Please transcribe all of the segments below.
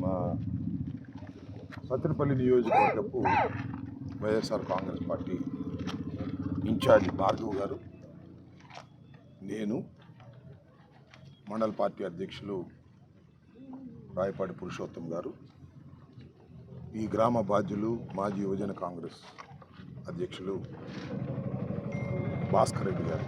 మా Sattenapalli నియోజకవర్గపు YSR Congress party incharge Bhargav గారు నేను మండల పార్టీ అధ్యక్షులు రాయపాటి పురుషోత్తం గారు ఈ గ్రామ బాధ్యులు మాజీ యువజన కాంగ్రెస్ అధ్యక్షులు భాస్కర్ రెడ్డి గారు.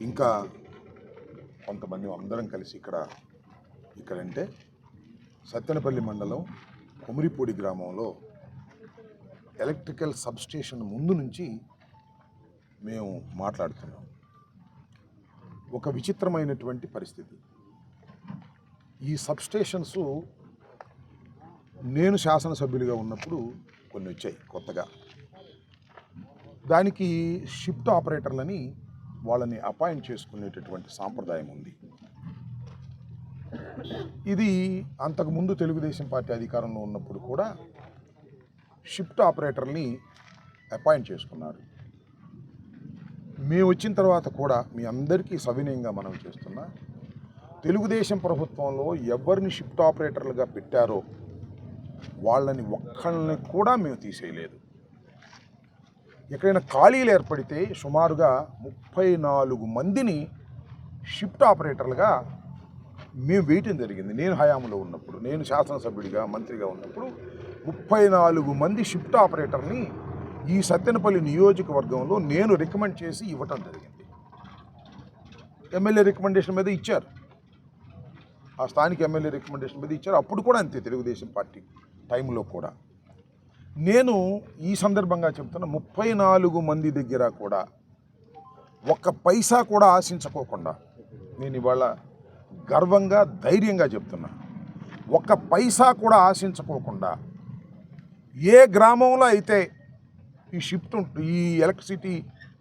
ఇంకా కొంతమంది అందరం కలిసి ఇక్కడ ఇక్కడంటే సత్తెనపల్లి మండలం కుమిరిపూడి గ్రామంలో ఎలక్ట్రికల్ సబ్స్టేషన్ ముందు నుంచి మేము మాట్లాడుతున్నాం. ఒక విచిత్రమైనటువంటి పరిస్థితి. ఈ సబ్స్టేషన్స్ నేను శాసనసభ్యులుగా ఉన్నప్పుడు కొన్ని వచ్చాయి కొత్తగా. దానికి షిఫ్ట్ ఆపరేటర్లని వాళ్ళని అపాయింట్ చేసుకునేటటువంటి సాంప్రదాయం ఉంది. ఇది అంతకుముందు తెలుగుదేశం పార్టీ అధికారంలో ఉన్నప్పుడు కూడా షిఫ్ట్ ఆపరేటర్ని అపాయింట్ చేసుకున్నారు. మేము వచ్చిన తర్వాత కూడా మీ అందరికీ సవినయంగా మనం చేస్తున్నా తెలుగుదేశం ప్రభుత్వంలో ఎవరిని షిఫ్ట్ ఆపరేటర్లుగా పెట్టారో వాళ్ళని ఒక్కళ్ళని కూడా మేము తీసేయలేదు. ఎక్కడైనా ఖాళీలు ఏర్పడితే సుమారుగా ముప్పై నాలుగు మందిని షిఫ్ట్ ఆపరేటర్లుగా మేము వేయటం జరిగింది. నేను హయాంలో ఉన్నప్పుడు నేను శాసనసభ్యుడిగా మంత్రిగా ఉన్నప్పుడు ముప్పై నాలుగు మంది షిఫ్ట్ ఆపరేటర్ని ఈ సత్తెనపల్లి నియోజకవర్గంలో నేను రికమెండ్ చేసి ఇవ్వటం జరిగింది. ఎమ్మెల్యే రికమెండేషన్ మీద ఇచ్చారు. ఆ స్థానిక ఎమ్మెల్యే రికమెండేషన్ మీద ఇచ్చారు. అప్పుడు కూడా అంతే తెలుగుదేశం పార్టీ టైంలో కూడా. నేను ఈ సందర్భంగా చెప్తున్న ముప్పై నాలుగు మంది దగ్గర కూడా ఒక్క పైసా కూడా ఆశించుకోకుండా నేను ఇవాళ గర్వంగా ధైర్యంగా చెప్తున్నా. ఒక్క పైసా కూడా ఆశించుకోకుండా ఏ గ్రామంలో అయితే ఈ షిఫ్ట్ ఉంటుంది ఈ ఎలక్ట్రిసిటీ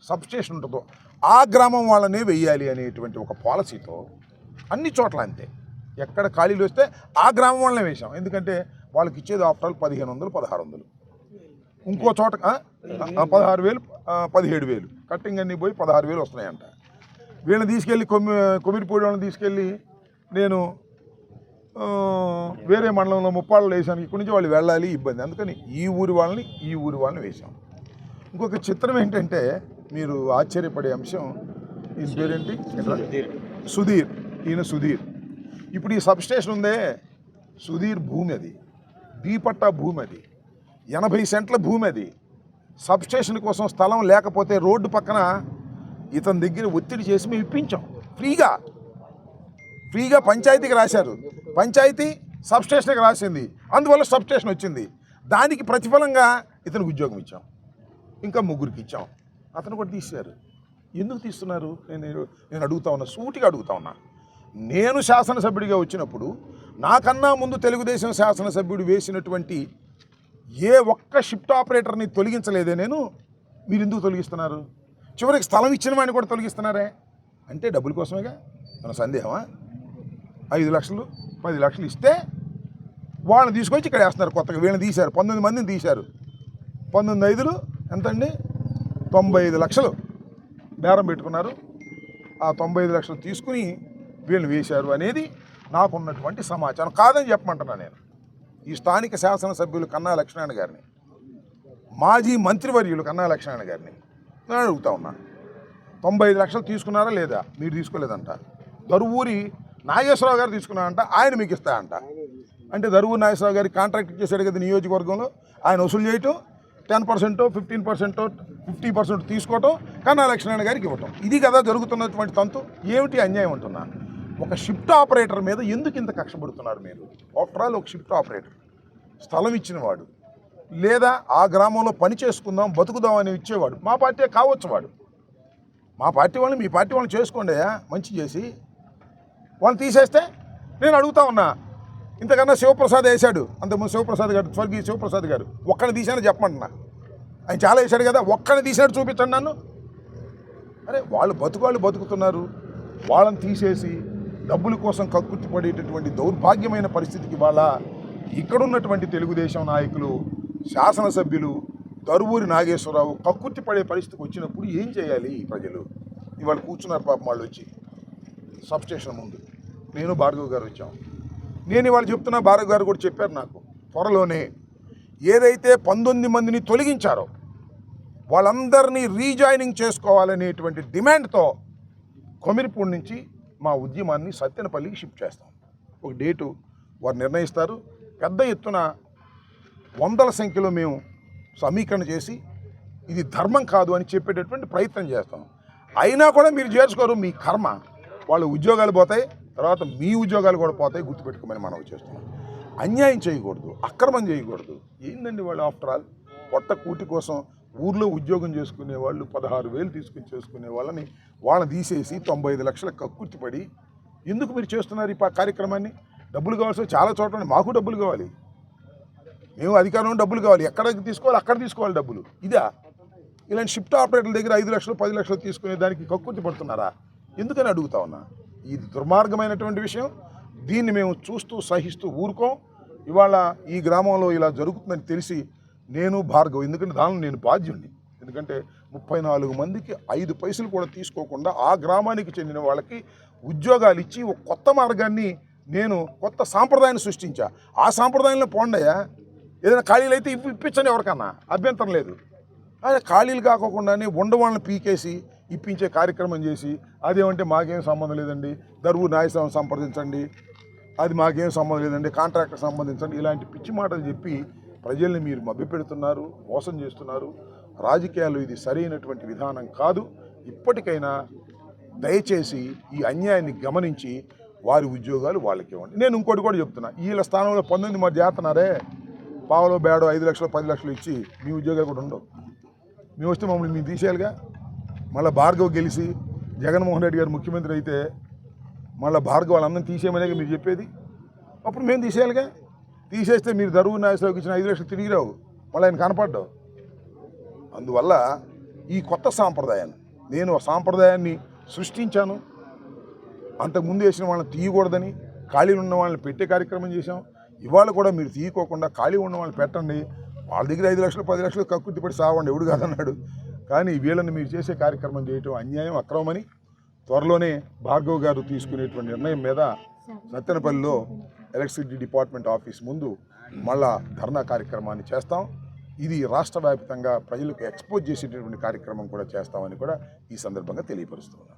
సబ్స్టేషన్ ఉంటుందో ఆ గ్రామం వాళ్ళనే వెయ్యాలి అనేటువంటి ఒక పాలసీతో అన్ని చోట్ల అంతే. ఎక్కడ ఖాళీలు వస్తే ఆ గ్రామం వాళ్ళనే వేసాం ఎందుకంటే వాళ్ళకి ఇచ్చేది ఆఫ్టర్ ఆల్ పదిహేను వందలు పదహారు వందలు. ఇంకో చోట పదహారు వేలు పదిహేడు వేలు. కట్టింగ్ అన్నీ పోయి పదహారు వేలు వస్తున్నాయంట. వీళ్ళని తీసుకెళ్ళి కొమ్మి కొమ్మిరిపూడి వాళ్ళని తీసుకెళ్ళి నేను వేరే మండలంలో ముప్పాళ్ళు వేసాను. ఇక్కడి నుంచి వాళ్ళు వెళ్ళాలి ఇబ్బంది. అందుకని ఈ ఊరి వాళ్ళని ఈ ఊరి వాళ్ళని వేసాం ఇంకొక చిత్రం ఏంటంటే మీరు ఆశ్చర్యపడే అంశం ఈయన పేరేంటి సుధీర్. ఈయన సుధీర్. ఇప్పుడు ఈ సబ్స్టేషన్ ఉందే సుధీర్ భూమి అది. బీపట్టా భూమి అది. ఎనభై సెంట్ల భూమి అది. సబ్స్టేషన్ కోసం స్థలం లేకపోతే రోడ్డు పక్కన ఇతని దగ్గర ఒత్తిడి చేసి మేము ఇప్పించాం. ఫ్రీగా. ఫ్రీగా పంచాయతీకి రాశారు. పంచాయతీ సబ్స్టేషన్కి రాసింది. అందువల్ల సబ్స్టేషన్ వచ్చింది. దానికి ప్రతిఫలంగా ఇతనికి ఉద్యోగం ఇచ్చాం. ఇంకా ముగ్గురికి ఇచ్చాం. అతను కూడా తీశారు. ఎందుకు తీస్తున్నారు? నేను నేను అడుగుతా ఉన్నా. సూటిగా అడుగుతా ఉన్నా. నేను శాసనసభ్యుడిగా వచ్చినప్పుడు నాకన్నా ముందు తెలుగుదేశం శాసనసభ్యుడు వేసినటువంటి ఏ ఒక్క షిఫ్ట్ ఆపరేటర్ని తొలగించలేదే. నేను మీరు ఎందుకు తొలగిస్తున్నారు? చివరికి స్థలం ఇచ్చిన వాడిని కూడా తొలగిస్తున్నారే? అంటే డబ్బుల కోసమేగా? మన సందేహమా? ఐదు లక్షలు పది లక్షలు ఇస్తే వాళ్ళని తీసుకొచ్చి ఇక్కడ వేస్తున్నారు కొత్తగా. వీళ్ళని తీశారు. పంతొమ్మిది మందిని తీశారు. పంతొమ్మిది ఐదులు ఎంతండి? తొంభై ఐదు లక్షలు బేరం పెట్టుకున్నారు. ఆ తొంభై ఐదు లక్షలు తీసుకుని వీళ్ళు వేశారు అనేది నాకున్నటువంటి సమాచారం. కాదని చెప్పమంటున్నా నేను. ఈ స్థానిక శాసనసభ్యులు కన్నా లక్ష్మణ్ గారిని మాజీ మంత్రివర్యులు కన్నా లక్ష్మణ్ గారిని నేను అడుగుతా ఉన్నాను తొంభై ఐదు లక్షలు తీసుకున్నారా లేదా? మీరు తీసుకోలేదంట. దరువూరి నాగేశ్వరరావు గారు తీసుకున్నారంట ఆయన మీకు ఇస్తారంట అంటే దరువూరి నాగేశ్వరరావు గారికి కాంట్రాక్ట్ ఇచ్చేసాడు కదా నియోజకవర్గంలో ఆయన వసూలు చేయటం టెన్ పర్సెంటో ఫిఫ్టీన్ పర్సెంటో ఫిఫ్టీ పర్సెంట్ తీసుకోవటం కన్నా లక్ష్మణ గారికి ఇవ్వటం. ఇది కదా జరుగుతున్నటువంటి తంతు. ఏమిటి అన్యాయం అంటున్నా? ఒక షిఫ్ట్ ఆపరేటర్ మీద ఎందుకు ఇంత కష్టపడుతున్నారు మీరు? ఆఫ్టర్ ఆల్ ఒక షిఫ్ట్ ఆపరేటర్. స్థలం ఇచ్చినవాడు. లేదా ఆ గ్రామంలో పని చేసుకుందాం బతుకుదాం అని ఇచ్చేవాడు. మా పార్టీ కావచ్చు వాడు. మా పార్టీ వాళ్ళు మీ పార్టీ వాళ్ళని చేసుకోండి మంచి చేసి. వాళ్ళని తీసేస్తే నేను అడుగుతా ఉన్నా ఇంతకన్నా శివప్రసాద్ వేశాడు. అంతకుముందు శివప్రసాద్ గారు స్వర్గీయ శివప్రసాద్ గారు ఒక్కడిని తీసానని చెప్పమంటున్నా. ఆయన చాలా వేశాడు కదా ఒక్కడిని తీసాడు చూపించండి నన్ను. అరే వాళ్ళు బతుకు వాళ్ళు బతుకుతున్నారు. వాళ్ళని తీసేసి డబ్బుల కోసం కక్కుర్తి పడేటటువంటి దౌర్భాగ్యమైన పరిస్థితికి వాళ్ళ ఇక్కడున్నటువంటి తెలుగుదేశం నాయకులు శాసనసభ్యులు తరువూరి నాగేశ్వరరావు కక్కుర్తి పడే పరిస్థితికి వచ్చినప్పుడు ఏం చేయాలి ఈ ప్రజలు? ఇవాళ కూర్చున్నారు పాపం వాళ్ళు వచ్చి. సబ్స్టేషన్ ముందు. నేను భార్గవ్ గారు వచ్చాం. నేను ఇవాళ చెప్తున్నా భార్గవ్ గారు కూడా చెప్పారు నాకు. త్వరలోనే ఏదైతే పంతొమ్మిది మందిని తొలగించారో వాళ్ళందరినీ రీజాయినింగ్ చేసుకోవాలనేటువంటి డిమాండ్తో కొమిరిపూడి నుంచి మా ఉద్యమాన్ని సత్యనపల్లికి షిఫ్ట్ చేస్తాం. ఒక డేటు వారు నిర్ణయిస్తారు. పెద్ద ఎత్తున వందల సంఖ్యలో మేము సమీకరణ చేసి ఇది ధర్మం కాదు అని చెప్పేటటువంటి ప్రయత్నం చేస్తాం. అయినా కూడా మీరు చేర్చుకోరు మీ కర్మ. వాళ్ళ ఉద్యోగాలు పోతాయి తర్వాత మీ ఉద్యోగాలు కూడా పోతాయి గుర్తుపెట్టుకోమని మనం చేస్తున్నాం. అన్యాయం చేయకూడదు అక్రమం చేయకూడదు. ఏందండి వాళ్ళు ఆఫ్టర్ ఆల్ పొట్ట కూటి కోసం ఊర్లో ఉద్యోగం చేసుకునే వాళ్ళు పదహారు వేలు తీసుకుని చేసుకునే వాళ్ళని వాళ్ళని తీసేసి తొంభై ఐదు లక్షల కక్కుర్తిపడి ఎందుకు మీరు చేస్తున్నారు ఈ కార్యక్రమాన్ని? డబ్బులు కావాల్సి చాలా చోట్ల మాకు డబ్బులు కావాలి. మేము అధికారం డబ్బులు కావాలి. ఎక్కడికి తీసుకోవాలి? అక్కడ తీసుకోవాలి డబ్బులు. ఇదా? ఇలాంటి షిఫ్ట్ ఆపరేటర్ల దగ్గర ఐదు లక్షలు పది లక్షలు తీసుకునే దానికి కక్కుర్తి పడుతున్నారా? ఎందుకని అడుగుతా ఉన్నా? ఇది దుర్మార్గమైనటువంటి విషయం. దీన్ని మేము చూస్తూ సహిస్తూ ఊరుకోం. ఇవాళ ఈ గ్రామంలో ఇలా జరుగుతుందని తెలిసి నేను భార్గవ్ ఎందుకంటే దానిలో నేను బాధ్యుణ్ణి. ఎందుకంటే ముప్పై నాలుగు మందికి ఐదు పైసలు కూడా తీసుకోకుండా ఆ గ్రామానికి చెందిన వాళ్ళకి ఉద్యోగాలు ఇచ్చి ఒక కొత్త మార్గాన్ని నేను కొత్త సాంప్రదాయాన్ని సృష్టించా. ఆ సాంప్రదాయంలో పోండయా ఏదైనా ఖాళీలు అయితే ఇప్పి ఇప్పించండి ఎవరికన్నా. అభ్యంతరం లేదు. అదే ఖాళీలు కాకోకుండానే ఉండవాళ్ళని పీకేసి ఇప్పించే కార్యక్రమం చేసి అదేమంటే మాకేం సంబంధం లేదండి. దరువు న్యాయస్థానం సంప్రదించండి. అది మాకేం సంబంధం లేదండి. కాంట్రాక్టర్ సంబంధించండి. ఇలాంటి పిచ్చి మాటలు చెప్పి ప్రజల్ని మీరు మభ్యపెడుతున్నారు మోసం చేస్తున్నారు. రాజకీయాలు ఇది సరైనటువంటి విధానం కాదు. ఇప్పటికైనా దయచేసి ఈ అన్యాయాన్ని గమనించి వారి ఉద్యోగాలు వాళ్ళకి ఇవ్వండి నేను ఇంకోటి కూడా చెప్తున్నా. వీళ్ళ స్థానంలో పంతొమ్మిది మంది చేస్తున్నారే? పావులో బ్యాడో ఐదు లక్షలు పది లక్షలు ఇచ్చి మీ ఉద్యోగాలు కూడా ఉండవు. మేము వస్తే మమ్మల్ని మేము తీసేయాలిగా. మళ్ళీ భార్గవ్ గెలిచి జగన్మోహన్ రెడ్డి గారు ముఖ్యమంత్రి అయితే మళ్ళీ భార్గవ్ వాళ్ళందరినీ తీసేయమనే మీరు చెప్పేది. అప్పుడు మేము తీసేయాలిగా. తీసేస్తే మీరు దరువు నాయసరావుకి ఇచ్చిన ఐదు లక్షలు తిరిగి రావు. మళ్ళీ ఆయన కనపడ్డావు. అందువల్ల ఈ కొత్త సాంప్రదాయాన్ని నేను ఆ సాంప్రదాయాన్ని సృష్టించాను. అంతకుముందు వేసిన వాళ్ళని తీయకూడదని ఖాళీలు ఉన్న వాళ్ళని పెట్టే కార్యక్రమం చేశాం. ఇవాళ కూడా మీరు తీయకోకుండా ఖాళీ ఉన్న వాళ్ళు పెట్టండి. వాళ్ళ దగ్గర ఐదు లక్షలు పది లక్షలు కక్కుర్తి పడి సావండి ఎవడు కాదన్నాడు. కానీ వీళ్ళని మీరు చేసే కార్యక్రమం చేయటం అన్యాయం అక్రమమని త్వరలోనే భార్గవ్ గారు తీసుకునేటువంటి నిర్ణయం మీద సత్తెనపల్లిలో ఎలక్ట్రిసిటీ డిపార్ట్మెంట్ ఆఫీస్ ముందు మళ్ళా ధర్నా కార్యక్రమాన్ని చేస్తాం. ఇది రాష్ట్ర వ్యాప్తంగా ప్రజలకు ఎక్స్పోజ్ చేసేటటువంటి కార్యక్రమం కూడా చేస్తామని కూడా ఈ సందర్భంగా తెలియపరుస్తున్నాను